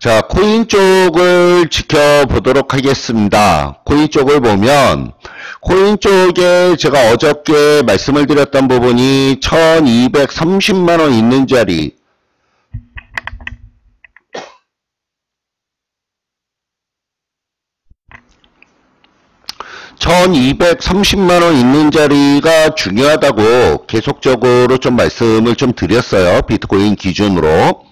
자, 코인 쪽을 지켜보도록 하겠습니다. 코인 쪽을 보면, 코인 쪽에 제가 어저께 말씀을 드렸던 부분이 1230만 원 있는 자리, 1230만원 있는 자리가 중요하다고 계속적으로 좀 말씀을 좀 드렸어요. 비트코인 기준으로.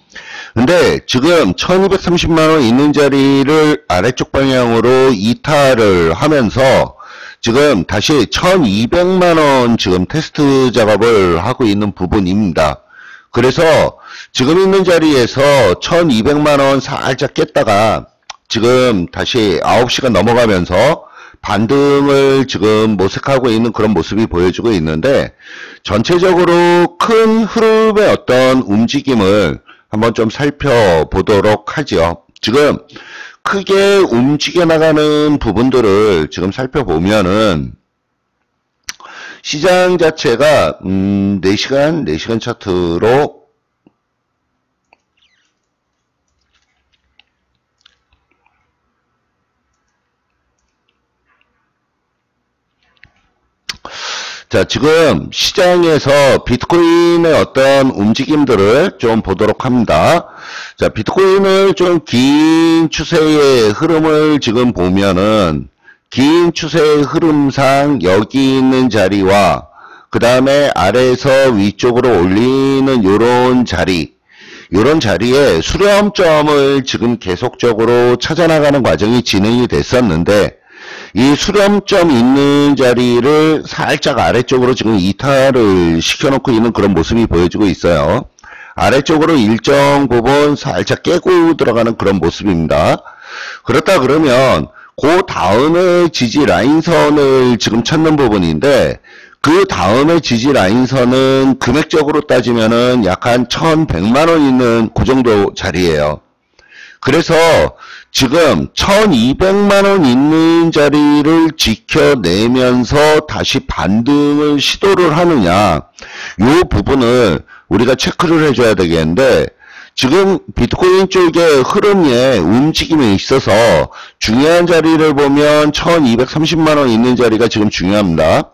근데 지금 1230만원 있는 자리를 아래쪽 방향으로 이탈을 하면서 지금 다시 1200만원 지금 테스트 작업을 하고 있는 부분입니다. 그래서 지금 있는 자리에서 1200만원 살짝 깼다가 지금 다시 9시가 넘어가면서 반등을 지금 모색하고 있는 그런 모습이 보여주고 있는데 전체적으로 큰 흐름의 어떤 움직임을 한번 좀 살펴보도록 하죠. 지금 크게 움직여 나가는 부분들을 지금 살펴보면은 시장 자체가 음 4시간 4시간 차트로 자, 지금 시장에서 비트코인의 어떤 움직임들을 좀 보도록 합니다. 자, 비트코인을 좀 긴 추세의 흐름을 지금 보면은 긴 추세의 흐름상 여기 있는 자리와 그 다음에 아래에서 위쪽으로 올리는 요런 자리 요런 자리에 수렴점을 지금 계속적으로 찾아나가는 과정이 진행이 됐었는데 이 수렴점 있는 자리를 살짝 아래쪽으로 지금 이탈을 시켜놓고 있는 그런 모습이 보여지고 있어요. 아래쪽으로 일정 부분 살짝 깨고 들어가는 그런 모습입니다. 그렇다 그러면 그 다음에 지지 라인선을 지금 찾는 부분인데 그 다음에 지지 라인선은 금액적으로 따지면은 약한 1100만원 있는 그 정도 자리예요. 그래서 지금 1200만 원 있는 자리를 지켜내면서 다시 반등을 시도를 하느냐 이 부분을 우리가 체크를 해줘야 되겠는데 지금 비트코인 쪽의 흐름에 움직임에 있어서 중요한 자리를 보면 1230만원 있는 자리가 지금 중요합니다.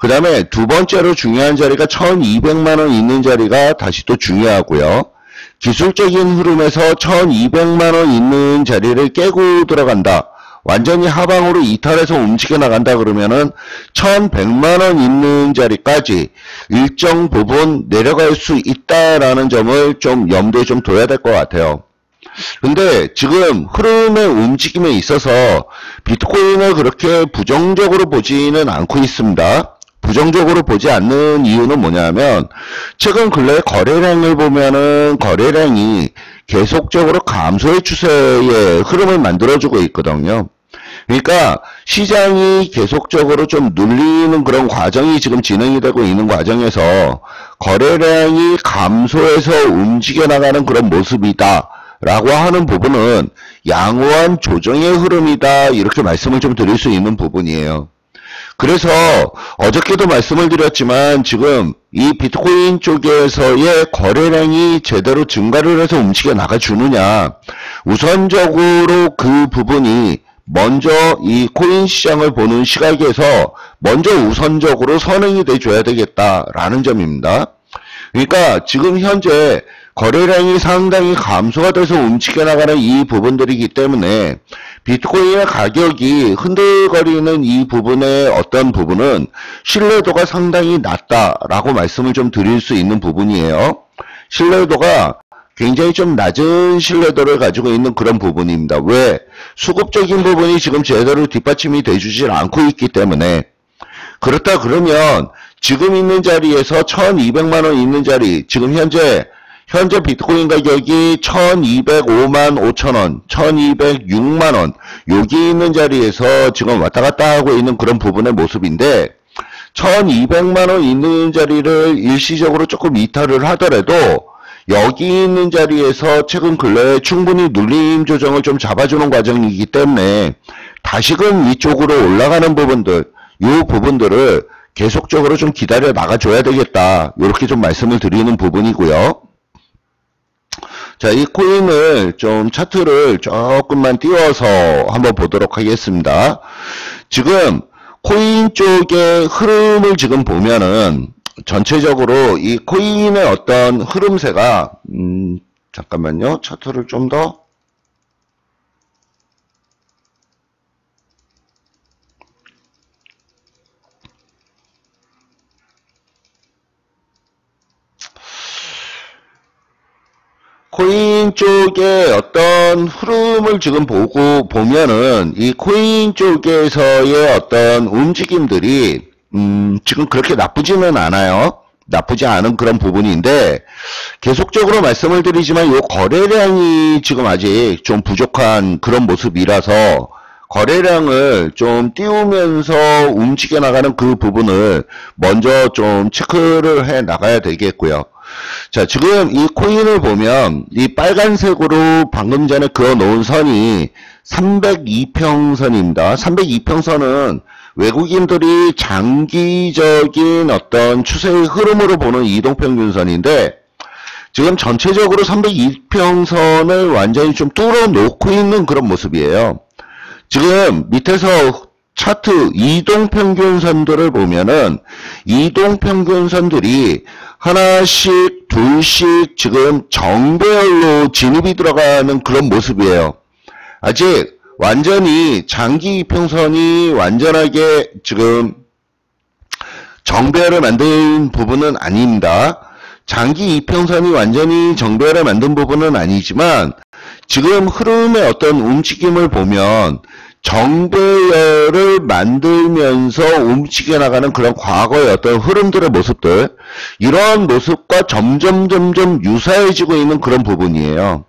그 다음에 두 번째로 중요한 자리가 1200만원 있는 자리가 다시 또 중요하고요. 기술적인 흐름에서 1200만원 있는 자리를 깨고 들어간다. 완전히 하방으로 이탈해서 움직여 나간다 그러면은 1100만원 있는 자리까지 일정 부분 내려갈 수 있다라는 점을 좀 염두에 좀 둬야 될 것 같아요. 근데 지금 흐름의 움직임에 있어서 비트코인을 그렇게 부정적으로 보지는 않고 있습니다. 부정적으로 보지 않는 이유는 뭐냐면 최근 근래 거래량을 보면은 거래량이 계속적으로 감소의 추세의 흐름을 만들어주고 있거든요. 그러니까 시장이 계속적으로 좀 눌리는 그런 과정이 지금 진행이 되고 있는 과정에서 거래량이 감소해서 움직여 나가는 그런 모습이다. 라고 하는 부분은 양호한 조정의 흐름이다. 이렇게 말씀을 좀 드릴 수 있는 부분이에요. 그래서 어저께도 말씀을 드렸지만 지금 이 비트코인 쪽에서의 거래량이 제대로 증가를 해서 움직여 나가주느냐 우선적으로 그 부분이 먼저 이 코인 시장을 보는 시각에서 먼저 우선적으로 선행이 돼줘야 되겠다라는 점입니다. 그러니까 지금 현재 거래량이 상당히 감소가 돼서 움직여 나가는 이 부분들이기 때문에 비트코인의 가격이 흔들거리는 이 부분의 어떤 부분은 신뢰도가 상당히 낮다라고 말씀을 좀 드릴 수 있는 부분이에요. 신뢰도가 굉장히 좀 낮은 신뢰도를 가지고 있는 그런 부분입니다. 왜? 수급적인 부분이 지금 제대로 뒷받침이 돼주질 않고 있기 때문에 그렇다 그러면 지금 있는 자리에서 1200만원 있는 자리 지금 현재 현재 비트코인 가격이 1205만 5천원, 1206만원 여기 있는 자리에서 지금 왔다 갔다 하고 있는 그런 부분의 모습인데 1200만원 있는 자리를 일시적으로 조금 이탈을 하더라도 여기 있는 자리에서 최근 근래에 충분히 눌림 조정을 좀 잡아주는 과정이기 때문에 다시금 위쪽으로 올라가는 부분들 이 부분들을 계속적으로 좀 기다려 나가줘야 되겠다 이렇게 좀 말씀을 드리는 부분이고요. 자, 이 코인을 좀 차트를 조금만 띄워서 한번 보도록 하겠습니다. 지금 코인 쪽의 흐름을 지금 보면은 전체적으로 이 코인의 어떤 흐름세가 음, 잠깐만요. 차트를 좀 더 코인 쪽의 어떤 흐름을 지금 보고 보면은 이 코인 쪽에서의 어떤 움직임들이 음 지금 그렇게 나쁘지는 않아요. 나쁘지 않은 그런 부분인데 계속적으로 말씀을 드리지만 이 거래량이 지금 아직 좀 부족한 그런 모습이라서 거래량을 좀 띄우면서 움직여 나가는 그 부분을 먼저 좀 체크를 해 나가야 되겠고요. 자, 지금 이 코인을 보면 이 빨간색으로 방금 전에 그어 놓은 선이 302평선입니다. 302평선은 외국인들이 장기적인 어떤 추세의 흐름으로 보는 이동평균선인데 지금 전체적으로 302평선을 완전히 좀 뚫어 놓고 있는 그런 모습이에요. 지금 밑에서 차트 이동평균선들을 보면은 이동평균선들이 하나씩 둘씩 지금 정배열로 진입이 들어가는 그런 모습이에요. 아직 완전히 장기 평선이 완전하게 지금 정배열을 만든 부분은 아닙니다. 장기 이평선이 완전히 정배열을 만든 부분은 아니지만 지금 흐름의 어떤 움직임을 보면 정배열을 만들면서 움직여 나가는 그런 과거의 어떤 흐름들의 모습들 이런 모습과 점점 점점 유사해지고 있는 그런 부분이에요.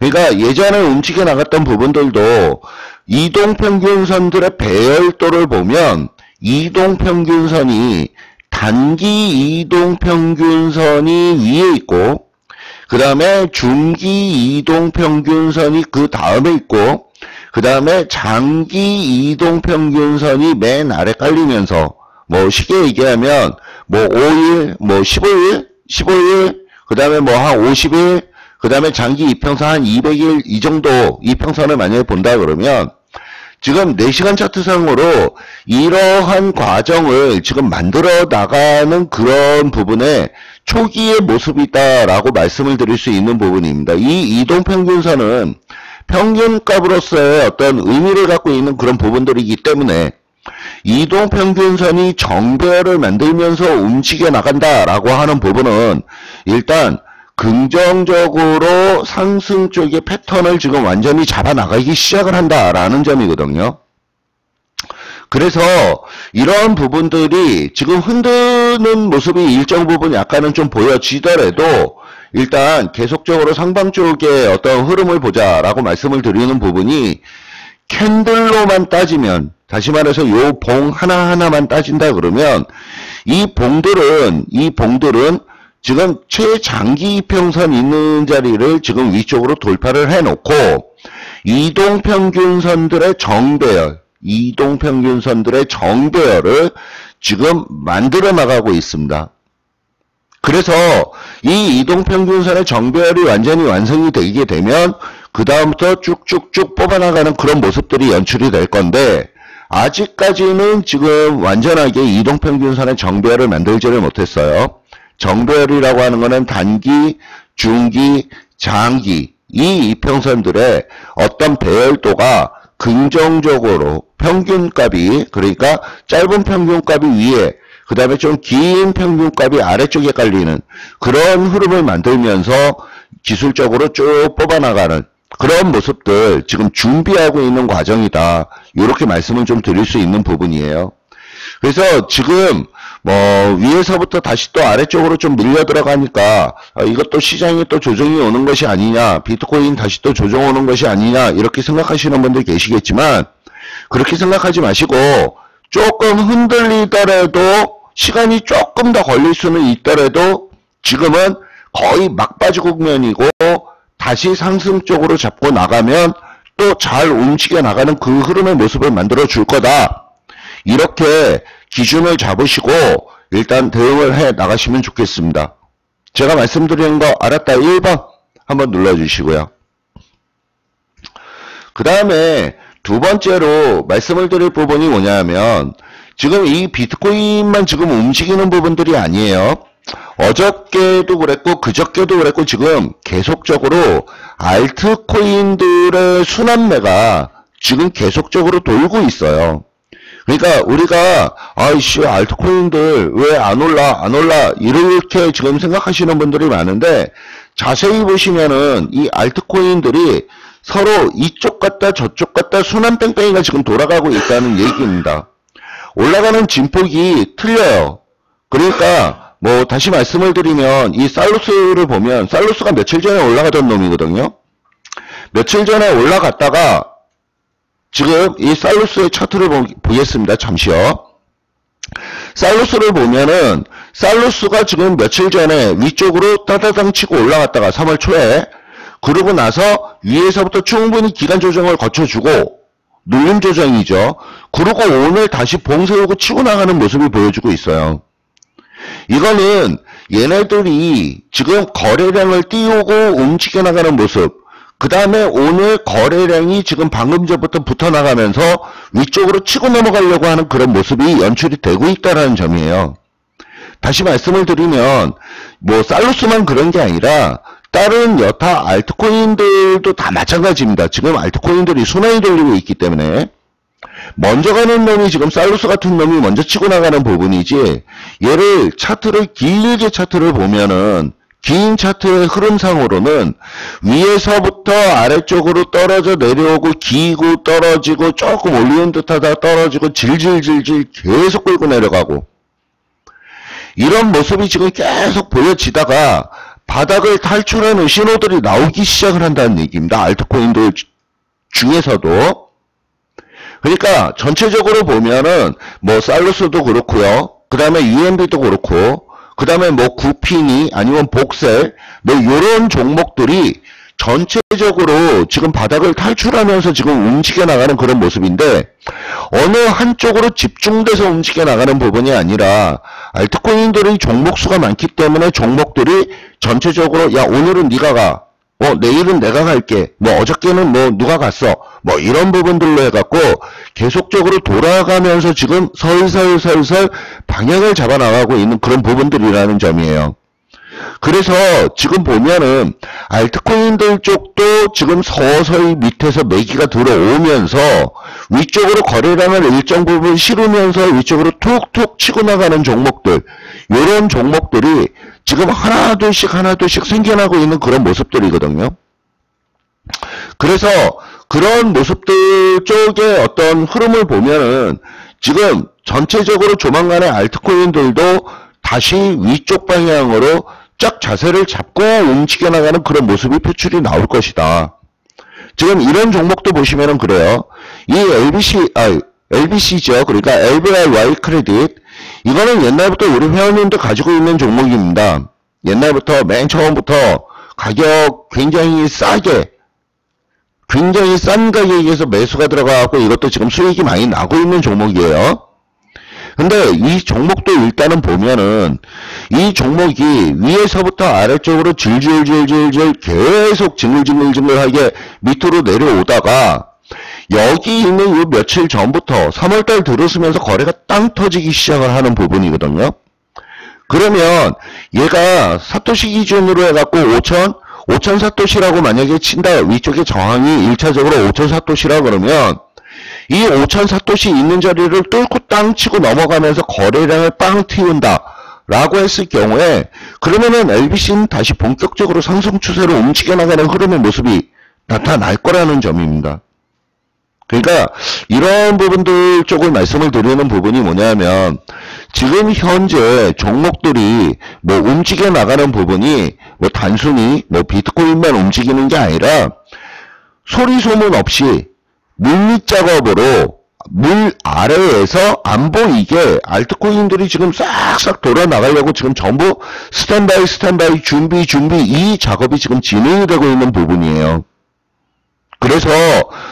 그러니까 예전에 움직여 나갔던 부분들도 이동 평균선들의 배열도를 보면 이동 평균선이 단기 이동 평균선이 위에 있고 그 다음에 중기 이동 평균선이 그 다음에 있고 그 다음에 장기 이동 평균선이 맨 아래 깔리면서 뭐 쉽게 얘기하면 뭐 5일, 뭐 15일, 15일, 그 다음에 뭐 한 50일, 그 다음에 장기 이평선 한 200일 이 정도 이평선을 만약에 본다 그러면 지금 4시간 차트상으로 이러한 과정을 지금 만들어 나가는 그런 부분에 초기의 모습이다라고 말씀을 드릴 수 있는 부분입니다. 이 이동평균선은 평균값으로서의 어떤 의미를 갖고 있는 그런 부분들이기 때문에 이동평균선이 정배를 만들면서 움직여 나간다라고 하는 부분은 일단 긍정적으로 상승 쪽의 패턴을 지금 완전히 잡아나가기 시작을 한다라는 점이거든요. 그래서 이런 부분들이 지금 흔드는 모습이 일정 부분 약간은 좀 보여지더라도 일단 계속적으로 상방 쪽의 어떤 흐름을 보자라고 말씀을 드리는 부분이 캔들로만 따지면 다시 말해서 요 봉 하나하나만 따진다 그러면 이 봉들은 이 봉들은 지금 최장기 평선 있는 자리를 지금 위쪽으로 돌파를 해놓고 이동평균선들의 정배열 이동평균선들의 정배열을 지금 만들어 나가고 있습니다. 그래서 이 이동평균선의 정배열이 완전히 완성이 되게 되면 그 다음부터 쭉쭉쭉 뽑아나가는 그런 모습들이 연출이 될 건데 아직까지는 지금 완전하게 이동평균선의 정배열을 만들지를 못했어요. 정배열이라고 하는 것은 단기, 중기, 장기 이 이평선들의 어떤 배열도가 긍정적으로 평균값이 그러니까 짧은 평균값이 위에 그 다음에 좀 긴 평균값이 아래쪽에 깔리는 그런 흐름을 만들면서 기술적으로 쭉 뽑아나가는 그런 모습들 지금 준비하고 있는 과정이다. 이렇게 말씀을 좀 드릴 수 있는 부분이에요. 그래서 지금 뭐 위에서부터 다시 또 아래쪽으로 좀 밀려 들어가니까 아, 이것도 시장이 또 조정이 오는 것이 아니냐 비트코인 다시 또 조정 오는 것이 아니냐 이렇게 생각하시는 분들 계시겠지만 그렇게 생각하지 마시고 조금 흔들리더라도 시간이 조금 더 걸릴 수는 있더라도 지금은 거의 막바지 국면이고 다시 상승 쪽으로 잡고 나가면 또 잘 움직여 나가는 그 흐름의 모습을 만들어 줄 거다. 이렇게 기준을 잡으시고 일단 대응을 해 나가시면 좋겠습니다. 제가 말씀드리는 거 알았다 1번 한번 눌러주시고요. 그 다음에 두 번째로 말씀을 드릴 부분이 뭐냐면 지금 이 비트코인만 지금 움직이는 부분들이 아니에요. 어저께도 그랬고 그저께도 그랬고 지금 계속적으로 알트코인들의 순환매가 지금 계속적으로 돌고 있어요. 그러니까 우리가 아이씨 알트코인들 왜 안 올라 안 올라 이렇게 지금 생각하시는 분들이 많은데 자세히 보시면은 이 알트코인들이 서로 이쪽 갔다 저쪽 갔다 순환 뺑뺑이가 지금 돌아가고 있다는 얘기입니다. 올라가는 진폭이 틀려요. 그러니까 뭐 다시 말씀을 드리면 이 살루스를 보면 살루스가 며칠 전에 올라가던 놈이거든요. 며칠 전에 올라갔다가 지금 이 살루스의 차트를 보, 보겠습니다. 잠시요. 살루스를 보면은 살루스가 지금 며칠 전에 위쪽으로 따다당 치고 올라갔다가 3월 초에 그러고 나서 위에서부터 충분히 기간 조정을 거쳐주고 눌림 조정이죠. 그리고 오늘 다시 봉쇄하고 치고 나가는 모습을 보여주고 있어요. 이거는 얘네들이 지금 거래량을 띄우고 움직여 나가는 모습 그 다음에 오늘 거래량이 지금 방금 전부터 붙어 나가면서 위쪽으로 치고 넘어가려고 하는 그런 모습이 연출이 되고 있다는 점이에요. 다시 말씀을 드리면 뭐 살루스만 그런 게 아니라 다른 여타 알트코인들도 다 마찬가지입니다. 지금 알트코인들이 순환이 돌리고 있기 때문에. 먼저 가는 놈이 지금 살루스 같은 놈이 먼저 치고 나가는 부분이지. 얘를 차트를 길게 차트를 보면은 긴 차트의 흐름상으로는 위에서부터 아래쪽으로 떨어져 내려오고 기고 떨어지고 조금 올리는 듯하다 떨어지고 질질질질 계속 끌고 내려가고. 이런 모습이 지금 계속 보여지다가 바닥을 탈출하는 신호들이 나오기 시작을 한다는 얘기입니다. 알트코인들 중에서도 그러니까 전체적으로 보면은 뭐 살루스도 그렇고요. 그 다음에 UMB도 그렇고 그 다음에 뭐 구핀이 아니면 복셀 뭐 이런 종목들이 전체적으로 지금 바닥을 탈출하면서 지금 움직여 나가는 그런 모습인데 어느 한쪽으로 집중돼서 움직여 나가는 부분이 아니라 알트코인들의 종목수가 많기 때문에 종목들이 전체적으로 야 오늘은 네가 가. 어 내일은 내가 갈게. 뭐 어저께는 뭐 누가 갔어. 뭐 이런 부분들로 해갖고 계속적으로 돌아가면서 지금 설설설설 방향을 잡아 나가고 있는 그런 부분들이라는 점이에요. 그래서 지금 보면은 알트코인들 쪽도 지금 서서히 밑에서 매기가 들어오면서 위쪽으로 거래량을 일정 부분 실으면서 위쪽으로 툭툭 치고 나가는 종목들 이런 종목들이 지금 하나둘씩 하나둘씩 생겨나고 있는 그런 모습들이거든요. 그래서 그런 모습들 쪽의 어떤 흐름을 보면은 지금 전체적으로 조만간에 알트코인들도 다시 위쪽 방향으로 쫙 자세를 잡고 움직여 나가는 그런 모습이 표출이 나올 것이다. 지금 이런 종목도 보시면은 그래요. 이 LBC, 아, LBC죠. 그러니까 LBRY 크레딧. 이거는 옛날부터 우리 회원님도 가지고 있는 종목입니다. 옛날부터 맨 처음부터 가격 굉장히 싸게 굉장히 싼 가격에서 매수가 들어가고 이것도 지금 수익이 많이 나고 있는 종목이에요. 근데 이 종목도 일단은 보면은 이 종목이 위에서부터 아래쪽으로 질질질질질 계속 징글징글징글하게 밑으로 내려오다가 여기 있는 요 며칠 전부터 3월달 들어서면서 거래가 땅 터지기 시작을 하는 부분이거든요. 그러면 얘가 사토시 기준으로 해갖고 5천 5천 사토시라고 만약에 친다 위쪽에 저항이 1차적으로 5천 사토시라 그러면 이 5천 사토시 있는 자리를 뚫고 땅 치고 넘어가면서 거래량을 빵 튀운다. 라고 했을 경우에 그러면은 LBC는 다시 본격적으로 상승 추세로 움직여 나가는 흐름의 모습이 나타날 거라는 점입니다. 그러니까 이런 부분들 쪽을 말씀을 드리는 부분이 뭐냐면 지금 현재 종목들이 뭐 움직여 나가는 부분이 뭐 단순히 뭐 비트코인만 움직이는 게 아니라 소리 소문 없이 물밑 작업으로 물 아래에서 안 보이게 알트코인들이 지금 싹싹 돌아 나가려고 지금 전부 스탠바이 스탠바이 준비 준비 이 작업이 지금 진행이 되고 있는 부분이에요. 그래서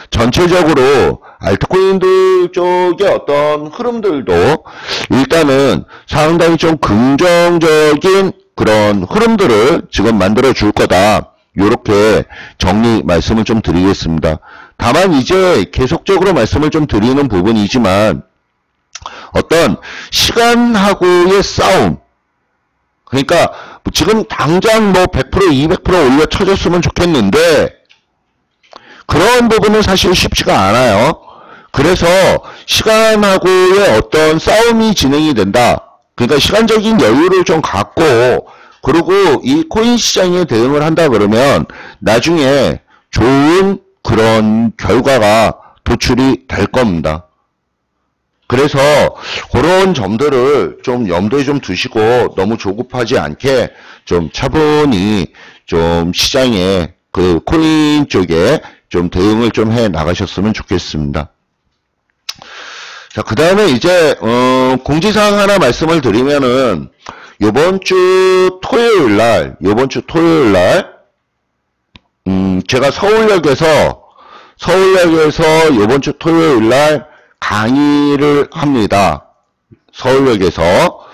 전체적으로 알트코인들 쪽의 어떤 흐름들도 일단은 상당히 좀 긍정적인 그런 흐름들을 지금 만들어 줄 거다. 요렇게 정리 말씀을 좀 드리겠습니다. 다만 이제 계속적으로 말씀을 좀 드리는 부분이지만 어떤 시간하고의 싸움 그러니까 지금 당장 뭐 100% 200% 올려 쳐줬으면 좋겠는데 그런 부분은 사실 쉽지가 않아요. 그래서 시간하고의 어떤 싸움이 진행이 된다. 그러니까 시간적인 여유를 좀 갖고 그리고 이 코인 시장에 대응을 한다 그러면 나중에 좋은 그런 결과가 도출이 될 겁니다. 그래서 그런 점들을 좀 염두에 좀 두시고 너무 조급하지 않게 좀 차분히 좀 시장에 그 코인 쪽에 좀 대응을 좀 해 나가셨으면 좋겠습니다. 자, 그 다음에 이제, 어, 공지사항 하나 말씀을 드리면은, 요번 주 토요일 날, 요번 주 토요일 날, 음, 제가 서울역에서, 서울역에서 요번 주 토요일 날 강의를 합니다. 서울역에서.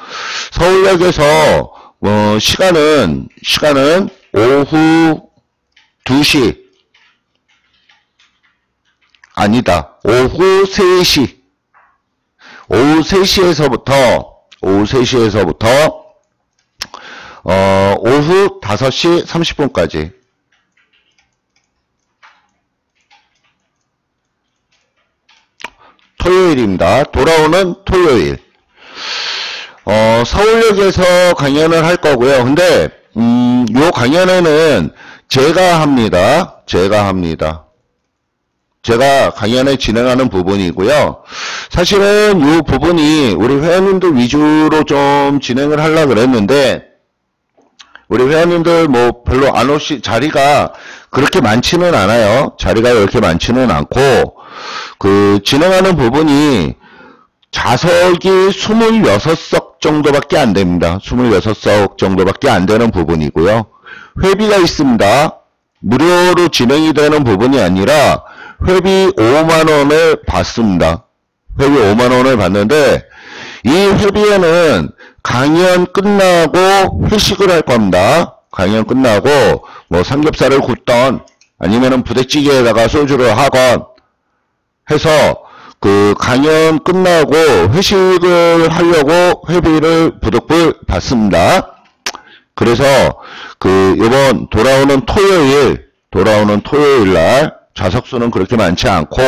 서울역에서, 어, 시간은, 시간은 오후 2시. 아니다. 오후 3시. 오후 3시에서부터 오후 3시에서부터 어, 오후 5시 30분까지 토요일입니다. 돌아오는 토요일 어, 서울역에서 강연을 할 거고요. 근데 음, 요 강연에는 제가 합니다. 제가 합니다. 제가 강연을 진행하는 부분이고요. 사실은 이 부분이 우리 회원님들 위주로 좀 진행을 하려고 그랬는데 우리 회원님들 뭐 별로 안 오시 자리가 그렇게 많지는 않아요. 자리가 이렇게 많지는 않고 그 진행하는 부분이 좌석이 26석 정도밖에 안 됩니다. 26석 정도밖에 안 되는 부분이고요. 회비가 있습니다. 무료로 진행이 되는 부분이 아니라 회비 5만원을 받습니다. 회비 5만원을 받는데 이 회비에는 강연 끝나고 회식을 할 겁니다. 강연 끝나고 뭐 삼겹살을 굽던 아니면은 부대찌개에다가 소주를 하건 해서 그 강연 끝나고 회식을 하려고 회비를 부득불 받습니다. 그래서 그 이번 돌아오는 토요일 돌아오는 토요일 날 좌석 수는 그렇게 많지 않고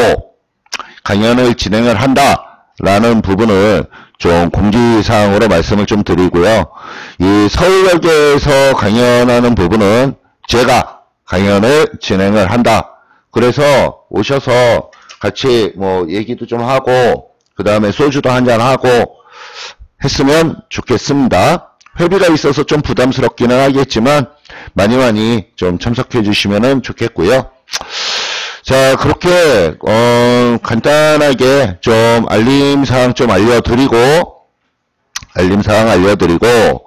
강연을 진행을 한다라는 부분을 좀 공지사항으로 말씀을 좀 드리고요. 이 서울역에서 강연하는 부분은 제가 강연을 진행을 한다. 그래서 오셔서 같이 뭐 얘기도 좀 하고 그 다음에 소주도 한잔 하고 했으면 좋겠습니다. 회비가 있어서 좀 부담스럽기는 하겠지만 많이 많이 좀 참석해 주시면 좋겠고요. 자, 그렇게, 어, 간단하게 좀 알림 사항 좀 알려드리고, 알림 사항 알려드리고,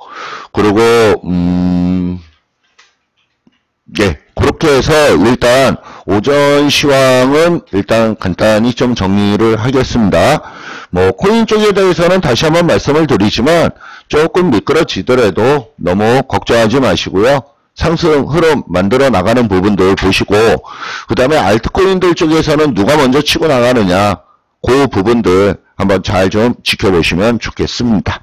그리고, 음, 예, 그렇게 해서 일단 오전 시황은 일단 간단히 좀 정리를 하겠습니다. 뭐, 코인 쪽에 대해서는 다시 한번 말씀을 드리지만, 조금 미끄러지더라도 너무 걱정하지 마시고요. 상승 흐름 만들어 나가는 부분들 보시고 그 다음에 알트코인들 쪽에서는 누가 먼저 치고 나가느냐 그 부분들 한번 잘 좀 지켜보시면 좋겠습니다.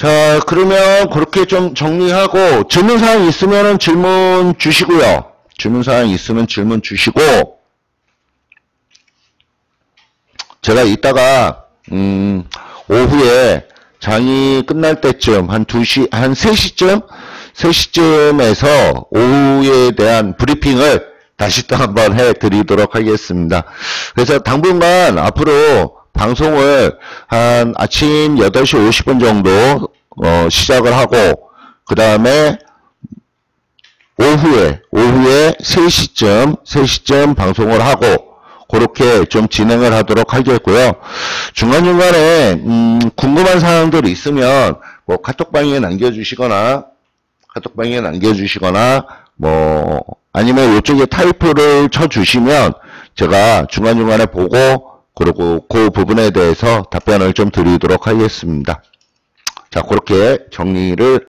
자 그러면 그렇게 좀 정리하고 질문사항 있으면 질문 주시고요. 질문사항 있으면 질문 주시고 제가 이따가 음, 오후에 장이 끝날 때쯤 한 2시, 한 3시쯤? 3시쯤에서 오후에 대한 브리핑을 다시 또 한번 해드리도록 하겠습니다. 그래서 당분간 앞으로 방송을 한 아침 8시 50분 정도 어, 시작을 하고 그 다음에 오후에 오후에 3시쯤 3시쯤 방송을 하고 그렇게 좀 진행을 하도록 하겠고요. 중간중간에 음, 궁금한 사항들이 있으면 뭐 카톡방에 남겨주시거나 카톡방에 남겨주시거나 뭐 아니면 이쪽에 타이프를 쳐주시면 제가 중간중간에 보고 그리고 그 부분에 대해서 답변을 좀 드리도록 하겠습니다. 자, 그렇게 정리를